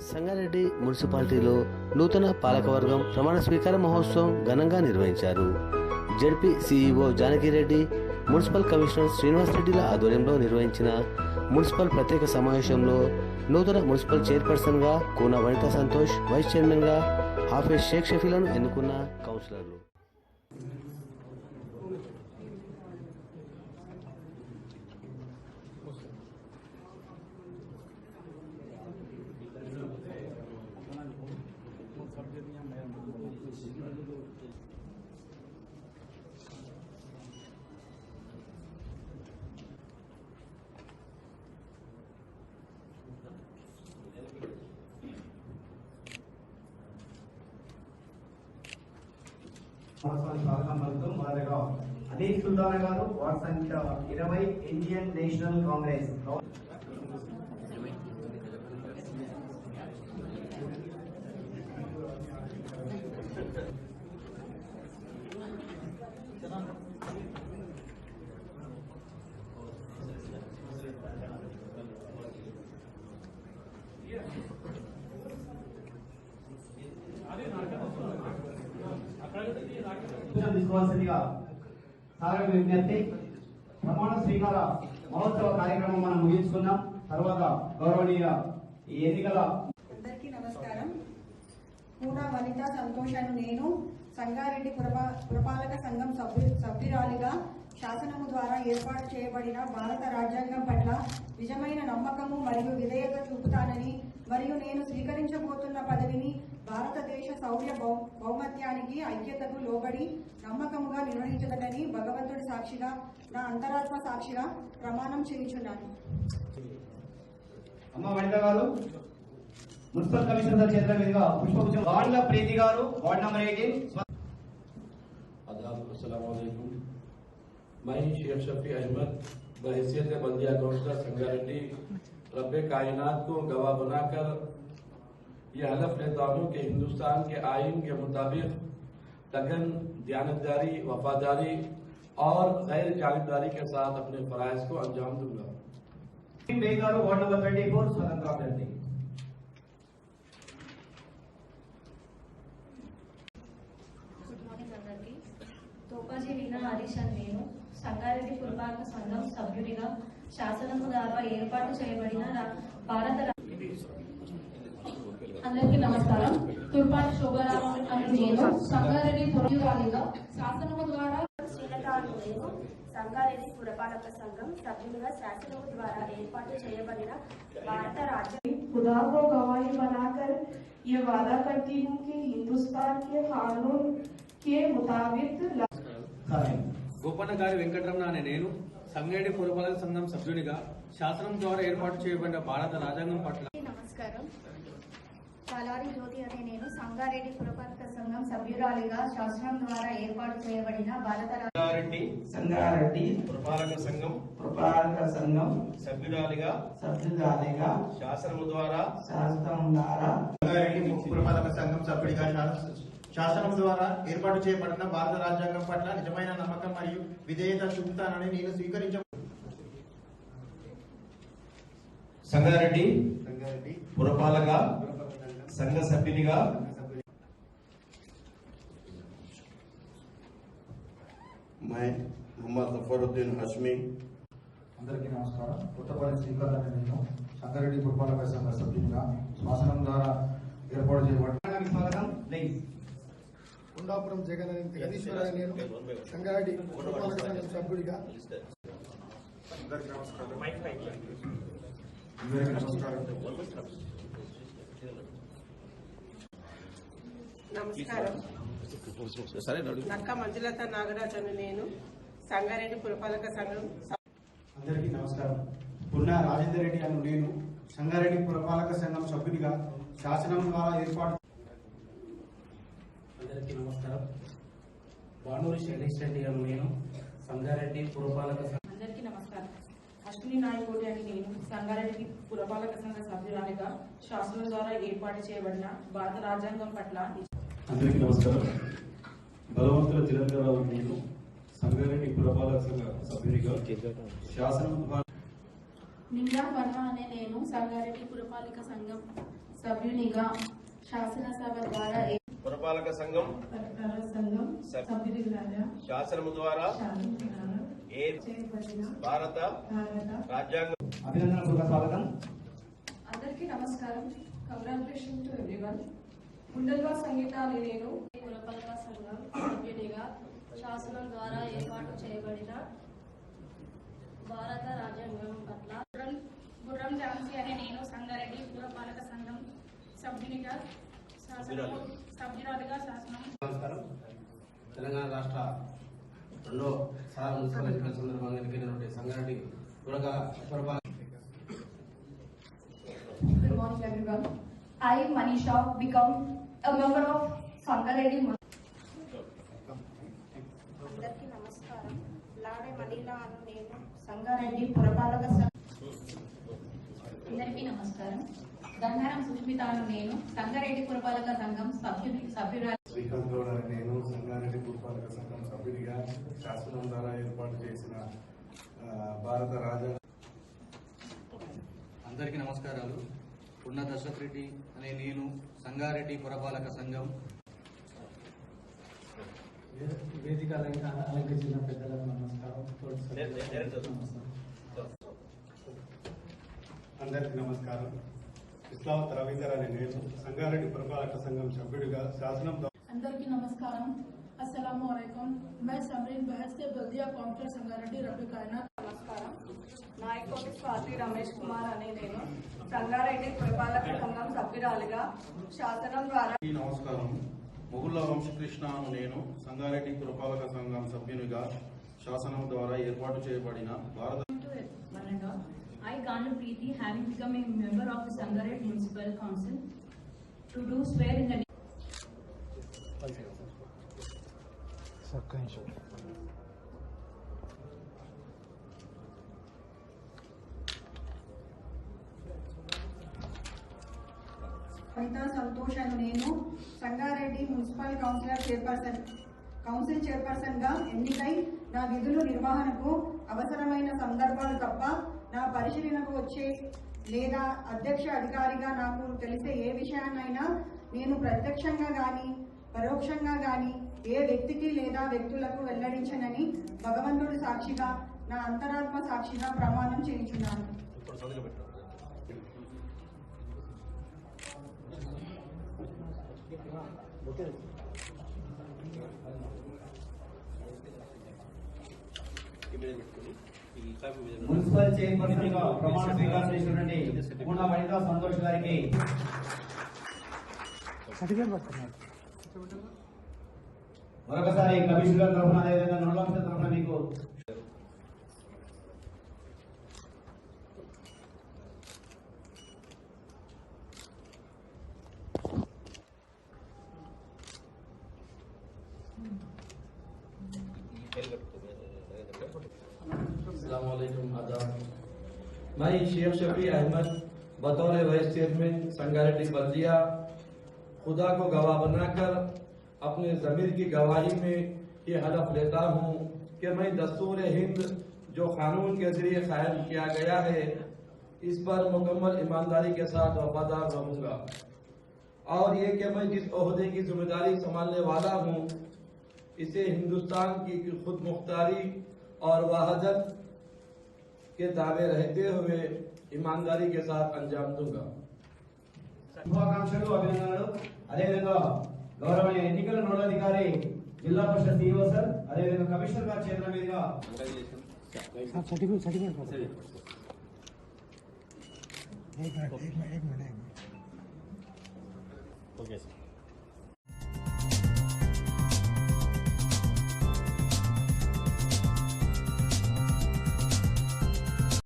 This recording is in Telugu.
సంగారెడ్డి మున్సిపాలిటీలో నూతన పాలకవర్గం ప్రమాణ స్వీకార మహోత్సవం ఘనంగా నిర్వహించారు. ZP CEO Janaki Reddy municipal commissioner Srinivas రెడ్డిల ఆధ్వర్యంలో నిర్వహించిన మున్సిపల్ ప్రత్యేక సమావేశంలో నూతన మున్సిపల్ చైర్పర్సన్గా కూన వనిత సంతోష్ వైస్ చైర్మన్గా హాఫీజ్ షేక్ షఫీలను ఎన్నుకున్న కౌన్సిలర్లు. మహాస్వామి స్వాగతం పలుకుతూ అనిల్ సుల్తానా గారు వార్డ్ సంఖ్య ఇరవై ఇండియన్ నేషనల్ కాంగ్రెస్. సూచన సాగర విజ్ఞప్తి. ప్రమాణ స్వీకార మహోత్సవ కార్యక్రమం మనం ముగించుకున్నాం. తర్వాత గౌరవనీయ ఈ ఎన్నికల అందరికీ నమస్కారం. పూర్ణ వనిత సంతోషను నేను సంగారెడ్డి పురపా పురపాలక సంఘం సభ్యు సభ్యురాలిగా శాసనము ద్వారా ఏర్పాటు చేయబడిన భారత రాజ్యాంగం పట్ల నిజమైన నమ్మకము మరియు విధేయత చూపుతానని మరియు నేను స్వీకరించబోతున్న పదవిని భారతదేశ సౌర్య ఐక్యతకు లోబడి నమ్మకముగా నిర్వహించదటని భగవంతుడి సాక్షిగా నా అంతరాత్మ సాక్షిగా ప్రమాణం చేయుచున్నాను అమ్మ వనిత గారు మున్సిపల్ కమిషనర్ చేతుల మీదుగా పుష్పగుచ్చం వాళ్ళ ప్రీతి గారు వార్డ్ నెంబర్ ఎయిటీన్ आदाब अस्सलाम वालेकुम मैं शेख शफी अहमद बहसीत बल्दिया काउंसलर संगारेड्डी रब कायनात को गवाह बनाकर यह हलफ लेता हूँ कि हिंदुस्तान के आइन के मुताबिक लगन दयानतदारी वफादारी और गैर जानबदारी के साथ अपने फ़राइज को अंजाम दूंगा బే గారు వార్డ్ నెంబర్ ట్వంటీ ఫోర్ స్వతంత్ర అభ్యర్థి గుడ్ మార్నింగ్ అందరికి తోపాజీ వీణా హరీష్ అని నేను సంగారెడ్డి పురపాలక సంఘం సభ్యుడిగా శాసనము ద్వారా ఏర్పాటు చేయబడిన రా- భారత రా- అందరికీ నమస్కారం తుర్పాటి శోభారావు అని నేను సంగారెడ్డి పురపాలిగా శాసనము ద్వారా శ్రీలతాను నేను సంగారెడ్డి పురపాలక సంఘం సభ్యులుగా శాసనం ద్వారా ఏర్పాటు చేయబడిన భారత రాజ్య खुदा को गवाही बनाकर ये वादा करती हूँ कि हिंदुस्तान के कानून के मुताबिक సరే గోపన్నగారి వెంకటరమణ అనే నేను సంగారెడ్డి పురపాలక సంఘం సభ్యునిగా శాసనం ద్వారా ఏర్పాటు చేయబడిన భారత రాజ్యాంగం పట్ల నమస్కారం తలారి జ్యోతి అనే నేను సంగారెడ్డి పురపాలక సంఘం సభ్యురాలిగా శాసనం ద్వారా ఏర్పాటు చేయబడిన భారత రా- సంగారెడ్డి సంగారెడ్డి పురపాలక సంఘం పురపాలక సంఘం సభ్యురాలిగా సభ్యురాలిగా శాసనము ద్వారా శాసనం ద్వారా సంగారెడ్డి పురపాలక సంఘం సభ్యుడిగా శాస- శాసనం ద్వారా ఏర్పాటు చేయబడిన భారత రాజ్యాంగం పట్ల నిజమైన నమ్మకం మరియు విధేయత చూపుతానని నేను స్వీకరించ సంగారెడ్డి సంగారెడ్డి పురపాలక సంఘ సభ్యునిగా మై మొహమ్మద్ జఫరుద్దీన్ హష్మి అందరికీ నమస్కారం కొత్తపల్లి శ్రీకాంత్ నేను సంగారెడ్డి పురపాలక సంఘ సభ్యునిగా శాసనం ద్వారా ఏర్పాటు చేయబడి స్వాగతం ఉండాపురం జగన్ గణేశ్వరరావు నేను సంగారెడ్డి పురపాలక సంఘం సభ్యుడిగా అందరికీ నమస్కారం అందరికీ నమస్కారం నమస్కారం. నక్క మంజులత నాగరాజ్ అని నేను సంగారెడ్డి పురపాలక సంఘం అందరికీ నమస్కారం. పున్న రాజేందర్ రెడ్డి అను నేను సంగారెడ్డి పురపాలక సంఘం సభ్యునిగా శాసనం ద్వారా ఏర్పాటు అందరికీ నమస్కారం. శైలేష్ రెడ్డి గారు నేను సంగారెడ్డి పురపాలక సంఘం అందరికీ నమస్కారం. అశ్విని నాయకోటి అని నేను సంగారెడ్డి పురపాలక సంఘ సభ్యురాలిగా శాసనం ద్వారా ఏర్పాటు చేయబడిన భారత రాజ్యాంగం పట్ల అందరికీ నమస్కారం. బలవంతుల చిరంజీరావు నేను. సంగారెడ్డి పురపాలక సంఘ సభ్యునిగా. శాసనం ద్వారా నిండా వర్మ అనే నేను సంగారెడ్డి పురపాలిక సంఘం సభ్యునిగా. శాసనసభ ద్వారా ఏ- పురపాలక సంఘం సంఘం శాసనము ద్వారా ఏ భారత భారత రాజ్యాంగం అభినందనపూర్వక స్వాగతం అందరికీ నమస్కారం. కంగ్రాచులేషన్ టు ఎవ్రీవన్ ముందల్వా సంగీత అనే నేను పురపాలక సంఘం సభ్యునిగా శాసనం ద్వారా ఏర్పాటు చేయబడిన భారత రాజ్యాంగం పట్ల గుర్రం గుర్రం ఝాన్సీ అనే నేను సంగారెడ్డి పురపాలక సంఘం సభ్యునిగా శాసనం సభ్యురాలుగా శాసనం. నమస్కారం. తెలంగాణ రాష్ట్ర రెండో సార్ మున్సిపల్ ఎన్నికల సందర్భంగా ఎన్నికైనటువంటి సంగారెడ్డి పురక పురపాలక Good morning everyone. I, Manisha, become a member of Sangareddy అందరికీ నమస్కారం. లాడే మనీలా అను నేను సంగారెడ్డి పురపాలక సంఘం అందరికీ నమస్కారం. గంగారం సుష్మిత అను నేను సంగారెడ్డి పురపాలక సంఘం సభ్యుని సభ్యురాలు. శ్రీకాంత్ గౌడ్ అనే నేను సంగారెడ్డి పురపాలక సంఘం సభ్యుడిగా శాసనం ద్వారా ఏర్పాటు చేసిన ఆ, భారత రాజ్యాంగ అందరికీ నమస్కారాలు. ఉన్న దశరథ్ రెడ్డి అనే నేను సంగారెడ్డి పురపాలక సంఘం వేదిక అలంకరించిన పెద్దలకు నమస్కారం అందరికీ నమస్కారం ఇస్లావత్ రవీందర్ అనే నేను సంగారెడ్డి పురపాలక సంఘం సభ్యుడిగా శాసనం అందరికీ నమస్కారం అస్సలం वालेकुम मैं समरीन बहस से बल्दिया काउंटर संगारेड्डी रबी कायनात నమస్కారం. నాయకోటి స్వాతి రమేష్ కుమార్ అనే నేను సంగారెడ్డి పురపాలక సంఘం సభ్యురాలుగా శాసనం ద్వారా నమస్కారం. మొగుళ్ళ వంశకృష్ణ అను నేను సంగారెడ్డి పురపాలక సంఘం సభ్యునిగా శాసనం ద్వారా ఏర్పాటు చేయబడిన భారత. I, Ganu Preeti, having become a member of the Sangared Municipal Council, to do swear in the Bhushan నేను Sangareddy municipal councillor chairperson council చైర్పర్సన్గా ఎన్నికై నా విధులు నిర్వహణకు అవసరమైన సందర్భాలు తప్ప నా పరిశీలనకు వచ్చే లేదా అధ్యక్ష అధికారిగా నాకు తెలిసే ఏ విషయాన్నైనా నేను ప్రత్యక్షంగా కానీ పరోక్షంగా కానీ ఏ వ్యక్తికి లేదా వ్యక్తులకు వెల్లడించనని భగవంతుడి సాక్షిగా నా అంతరాత్మ సాక్షిగా ప్రమాణం చేయించున్నాను. మున్సిపల్ చైర్పర్సన్గా ప్రమాణ స్వీకారం చేసినటువంటి పూర్ణ వనితా సంతోష్ గారికి మరొకసారి కమిషనర్ తరఫున అదేవిధంగా నోడల్ తరఫున మీకు मैं शेख शफी अहमद, बतौर वाइस चेयरमैन संगारेड्डी बल्दिया, खुदा को गवाह बनाकर अपने जमीर की गवाही में ये हलफ लेता हूँ कि मैं दस्तूर हिंद जो कानून के ज़रिए कायम किया गया है, इस पर मुकम्मल ईमानदारी के साथ वफादार रहूँगा। और ये कि मैं जिस अहदे की ज़िम्मेदारी संभालने वाला हूँ, इसे हिंदुस्तान की खुद मुख्तारी और वहादत के दावे रहते हुए ईमानदारी के साथ अंजाम दूंगा శుభాకాంక్షలు అభినందనలు అదేవిధంగా గౌరవనీయ ఎన్నికల నోడల్ అధికారి జిల్లా పరిషత్ సిఇఓ సార్ అదేవిధంగా కమిషనర్ గారి చేతుల మీదుగా ఓకే సార్